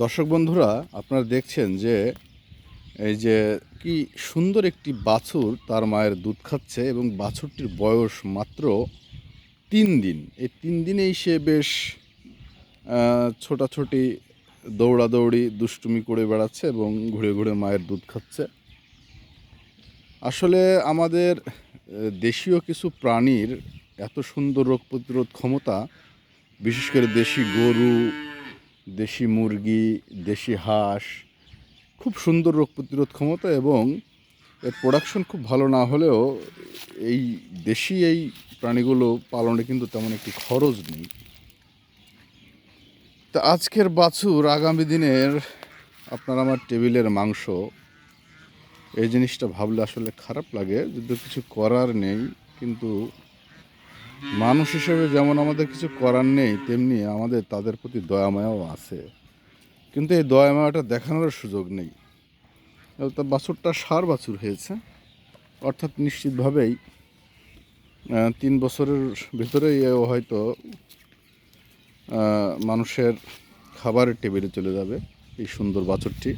দর্শক বন্ধুরা, আপনারা দেখছেন যে এই যে কি সুন্দর একটি বাছুর তার মায়ের দুধ খাচ্ছে এবং বাছুরটির বয়স মাত্র তিন দিন। এই তিন দিনেই সে বেশ ছোটাছুটি, দৌড়াদৌড়ি, দুষ্টুমি করে বেড়াচ্ছে এবং ঘুরে ঘুরে মায়ের দুধ খাচ্ছে। আসলে আমাদের দেশীয় কিছু প্রাণীর এত সুন্দর রোগ প্রতিরোধ ক্ষমতা, বিশেষ করে দেশি গরু দেশি মুরগি, দেশি হাঁস, খুব সুন্দর রোগ প্রতিরোধ ক্ষমতা এবং এর প্রোডাকশন খুব ভালো না হলেও এই দেশি এই প্রাণীগুলো পালনে কিন্তু তেমন একটি খরচ নেই। তা আজকের বাছুর আগামী দিনের আপনার আমার টেবিলের মাংস, এই জিনিসটা ভাবলে আসলে খারাপ লাগে, যদিও কিছু করার নেই, কিন্তু মানুষ হিসেবে যেমন আমাদের কিছু করার নেই, তেমনি আমাদের, তাদের প্রতি দয়ামায়াও আছে। কিন্তু এই দয়ামায়াটা দেখানোর সুযোগ নেই। তা বাছুরটা সার বাছুর হয়েছে। অর্থাৎ নিশ্চিতভাবেই তিন বছরের ভিতরেই হয়তো মানুষের খাবারের টেবিলে চলে যাবে এই সুন্দর বাছুরটি।